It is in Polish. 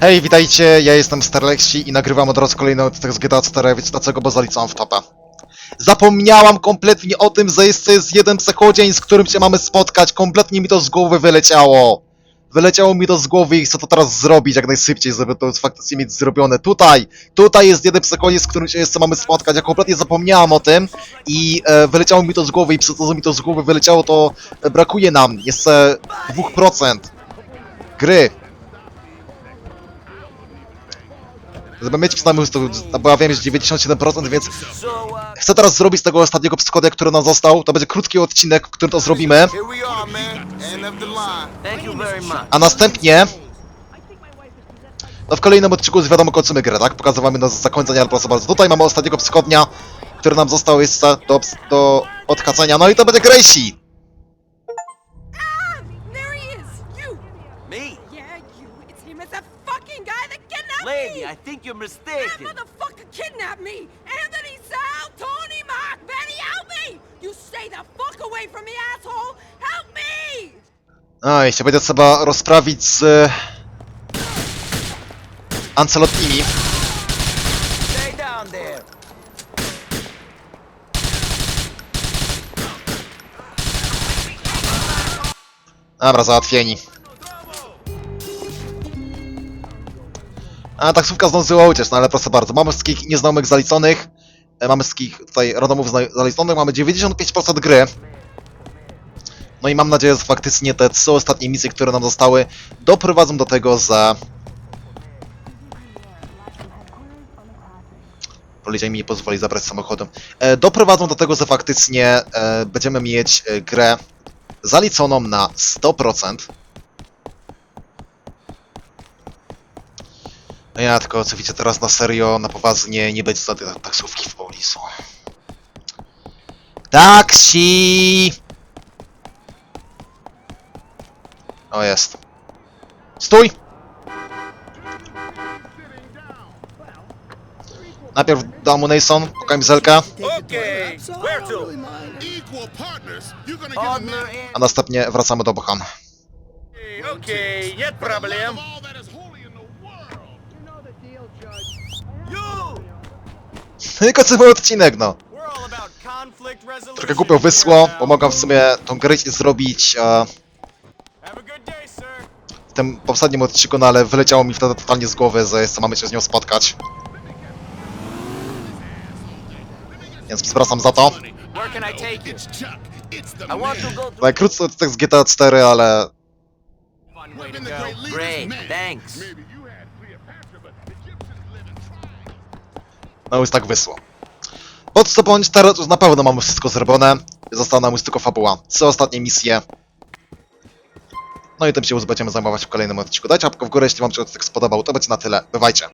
Hej, witajcie, ja jestem Starlexi i nagrywam od razu kolejny odcinek z GTA 4, wiecie dlaczego, bo zalicam w topę. Zapomniałam kompletnie o tym, że jest, jest jeden przechodzień, z którym się mamy spotkać, kompletnie mi to z głowy wyleciało. Wyleciało mi to z głowy i chcę to teraz zrobić jak najszybciej, żeby to faktycznie mieć zrobione. Tutaj, tutaj jest jeden przechodzień, z którym się jeszcze mamy spotkać, ja kompletnie zapomniałam o tym i e, wyleciało mi to z głowy i przez to, że mi to z głowy wyleciało, to brakuje nam jeszcze 2% gry. Żeby mieć przynajmniej, to, bo ja wiem, że 97%, więc chcę teraz zrobić z tego ostatniego przygodę, który nam został. To będzie krótki odcinek, w którym to zrobimy. A następnie... No w kolejnym odcinku wiadomo kończymy grę, tak? Pokazywamy do zakończenia, ale proszę bardzo. Tutaj mamy ostatniego przychodnia, który nam został jeszcze do, do odhacenia. No i to będzie Gracie! Lady! I think you're That mistaken. motherfucker kidnapped me! Anthony Sal! Tony Mark! Benny, help me! You stay the fuck away from me, asshole! Help me! Oj, się będzie trzeba rozprawić z... Ancelottimi. Stay down there. Dobra, załatwieni. A taksówka zdążyła uciec, no ale proszę bardzo. Mamy wszystkich nieznajomych zaliconych. E, Mamy wszystkich tutaj randomów zaliconych. Mamy 95% gry. No i mam nadzieję, że faktycznie te trzy ostatnie misje, które nam zostały, doprowadzą do tego, że... Policja mi nie pozwoli zabrać samochodem. E, doprowadzą do tego, że faktycznie e, będziemy mieć e, grę zaliconą na 100%. No ja tylko co widzę teraz na serio, na poważnie, nie będzie żadnej taksówki w pobliżu. Taksi! O, jest. Stój! Najpierw dał mu Nason, kamizelka. No A następnie wracamy do Bohan. Okej, okay, nie problem. No i kończymy odcinek, no. Trochę głupio wysło, bo mogłem w sumie tą grę zrobić e, w tym poprzednim odcinku, no ale wyleciało mi wtedy totalnie z głowy, że jeszcze mamy się z nią spotkać. Więc przepraszam za to. Najkrótszy odcinek z GTA 4, ale great thanks. No już tak wysło. Pod co bądź teraz już na pewno mamy wszystko zrobione. Została nam już tylko fabuła. Trzy ostatnie misje. No i tym się już będziemy zajmować w kolejnym odcinku. Dajcie łapkę w górę, jeśli wam się odcinek spodobał. To będzie na tyle. Bywajcie.